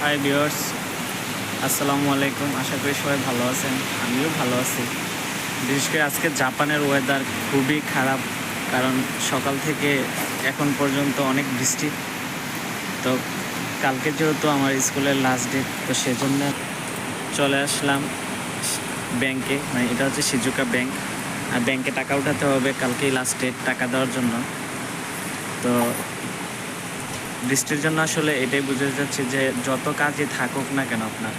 Hi viewers আসসালামু আলাইকুম। আশা করি সবাই ভালো আছেন। আমিও ভালো আছি। বিশেষ করে আজকে জাপানের ওয়েদার খুবই খারাপ, কারণ সকাল থেকে এখন পর্যন্ত অনেক বৃষ্টি। তো কালকে যেহেতু আমার স্কুলের লাস্ট ডেট তো সেজন্য চলে আসলাম ব্যাংকে মানে এটা হচ্ছে সিজুকা ব্যাংক আর ব্যাংকে টাকা উঠাতে হবে কালকেই লাস্ট ডেট টাকা দেওয়ার জন্য। তো বৃষ্টির জন্য আসলে এটাই বুঝে যাচ্ছে যে যত কাজই থাকুক না কেন আপনার,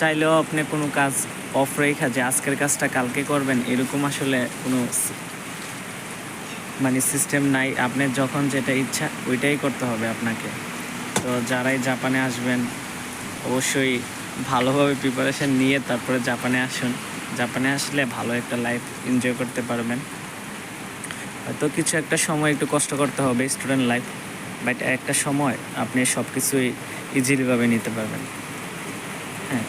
চাইলেও আপনি কোনো কাজ অফ রেখা যে আজকের কাজটা কালকে করবেন, এরকম আসলে কোনো মানে সিস্টেম নাই। আপনি যখন যেটা ইচ্ছা ওইটাই করতে হবে আপনাকে। তো যারাই জাপানে আসবেন, অবশ্যই ভালোভাবে প্রিপারেশন নিয়ে তারপরে জাপানে আসুন। জাপানে আসলে ভালো একটা লাইফ এনজয় করতে পারবেন। হয়তো কিছু একটা সময় একটু কষ্ট করতে হবে স্টুডেন্ট লাইফ বাট একটা সময় আপনি সব কিছুই ইজিলিভাবে নিতে পারবেন। হ্যাঁ।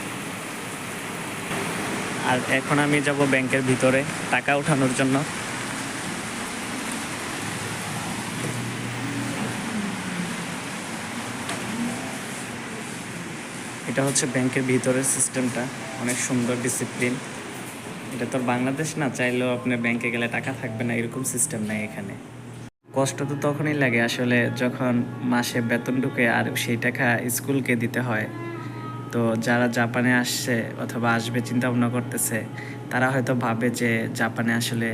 আর এখন আমি যাব ব্যাংকের ভিতরে টাকা ওঠানোর জন্য। এটা হচ্ছে ব্যাংকের ভিতরের সিস্টেমটা, অনেক সুন্দর ডিসিপ্লিন এটা তো বাংলাদেশ না, চাইলেও আপনি ব্যাংকে গেলে টাকা থাকবে না, এরকম সিস্টেম নাই এখানে। কষ্ট তো তখনই লাগে আসলে যখন মাসে বেতন ঢুকে আর সেই টাকা স্কুলকে দিতে হয়। তো যারা জাপানে আসছে অথবা আসবে চিন্তা ভাবনা করতেছে, তারা হয়তো ভাবে যে জাপানে আসলে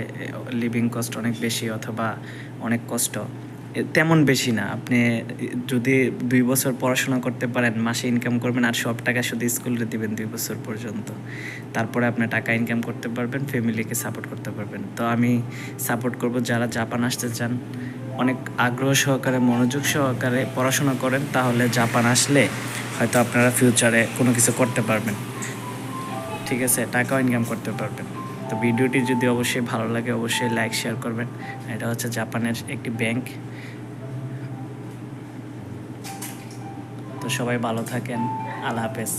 লিভিং কস্ট অনেক বেশি অথবা অনেক কষ্ট। তেমন বেশি না। আপনি যদি দুই বছর পড়াশোনা করতে পারেন, মাসে ইনকাম করবেন আর সব টাকা শুধু স্কুলে দিবেন দুই বছর পর্যন্ত। তারপরে আপনি টাকা ইনকাম করতে পারবেন ফ্যামিলিকে সাপোর্ট করতে পারবেন। তো আমি সাপোর্ট করব যারা জাপান আসতে চান। অনেক আগ্রহ সহকারে, মনোযোগ সহকারে পড়াশোনা করেন, তাহলে জাপান আসলে হয়তো আপনারা ফিউচারে কোনো কিছু করতে পারবেন। ঠিক আছে, টাকাও ইনকাম করতে পারবেন। তো ভিডিওটি যদি অবশ্যই ভালো লাগে, অবশ্যই লাইক শেয়ার করবেন। এটা হচ্ছে জাপানের একটি ব্যাংক তো সবাই ভালো থাকেন। আল্লাহ হাফেজ।